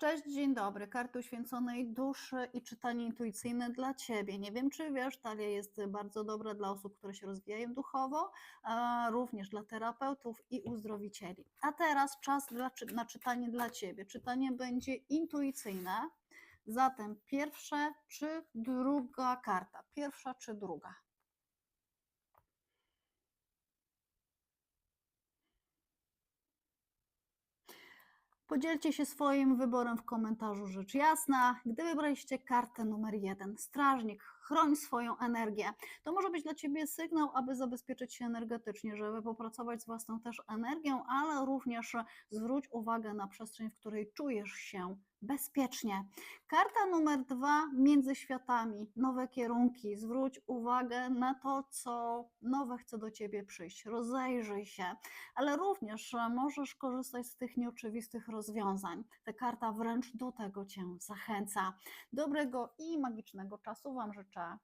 Cześć, dzień dobry. Karty uświęconej duszy i czytanie intuicyjne dla Ciebie. Nie wiem, czy wiesz, talia jest bardzo dobra dla osób, które się rozwijają duchowo, również dla terapeutów i uzdrowicieli. A teraz czas dla, na czytanie dla Ciebie. Czytanie będzie intuicyjne. Zatem pierwsza czy druga karta? Pierwsza czy druga? Podzielcie się swoim wyborem w komentarzu, rzecz jasna. Gdy wybraliście kartę numer jeden, strażnik, chroń swoją energię, to może być dla Ciebie sygnał, aby zabezpieczyć się energetycznie, żeby popracować z własną też energią, ale również zwróć uwagę na przestrzeń, w której czujesz się bezpiecznie. Karta numer dwa, między światami, nowe kierunki. Zwróć uwagę na to, co nowe chce do Ciebie przyjść. Rozejrzyj się ale również e, możesz korzystać z tych nieoczywistych rozwiązań. Ta karta wręcz do tego Cię zachęca. Dobrego i magicznego czasu Wam życzę.